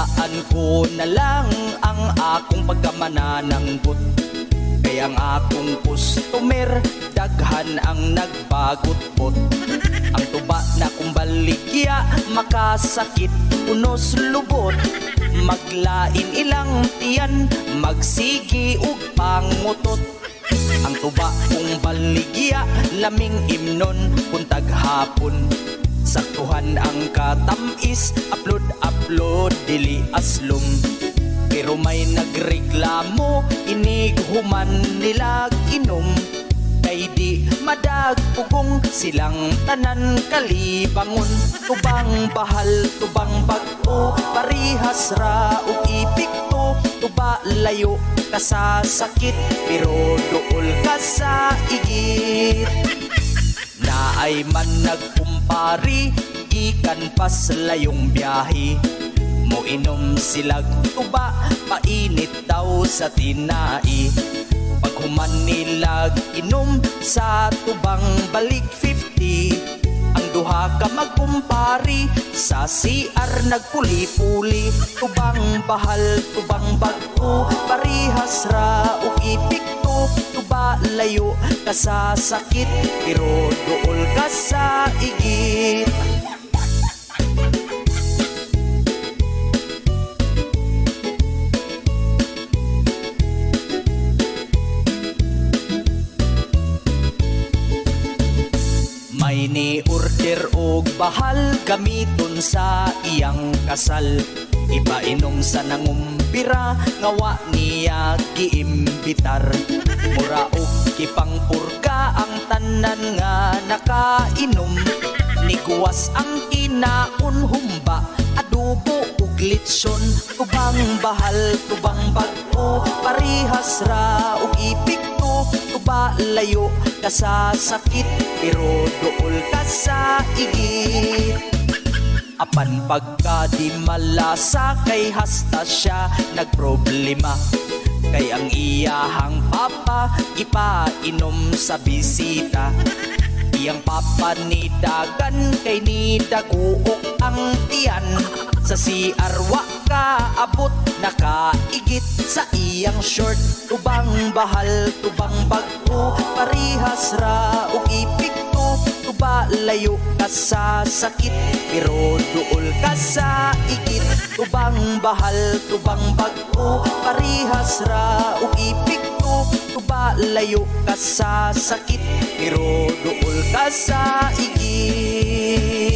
Hayaan ko na lang ang akong pagkamanananggot. Kaya ang akong customer Daghan ang nagbagot-pot Ang tuba na kong baligya Makasakit, unos lubot Maglain ilang tiyan Magsigi ug pangutot ang tuba kong baligya Laming imnon kung taghapon Saktuhan ang katamis. Upload, upload, dili aslong Pero may nagreklamo Inig human nilag inom. Kay di madagpugong Silang tanan kalibangon. Tubang bahal, tubang bago Parihas ra ug ipikto. Tuba layo ka sa sakit Pero dool ka sa igit. Ay man nagkumpari Ikan pas layong biyahe. Mo inom silag tuba Painit daw sa tinai Pag human nilag inom Sa tubang balik 50 Ang duha ka magkumpari Sa CR nagpuli-puli. Tubang bahal, tubang bago Parihas ra ug ipikto. Tuba layo ka Pero dool May ni order og bahal gamiton sa iyang kasal. Iba inom sa nangumpira ngawa niya giimbitar. Mura og kipang purga ang tanan nga nakainom. Niguwas ang kinaon humba adobo ug litson. Tubang bahal, tubang bago Parihas ra ug ipikto Tuba layo ka sa sakit Pero dool ka sa igit. Apan pagka di malasa kay hasta siya nagproblema. Kay ang iyahang papa ipainom sa bisita. Iyang papa ni dagan kay ni daguok ang tiyan. Sa CR wa ka abot nakaigit sa iyang short. Tubang bahal, tubang bago Parihas ra ug ipikto Tuba layo ka sa sakit Pero duol ka sa igit. Tubang bahal, tubang bago Parihas ra ug ipikto Tuba layo ka sa sakit Pero duol ka sa igit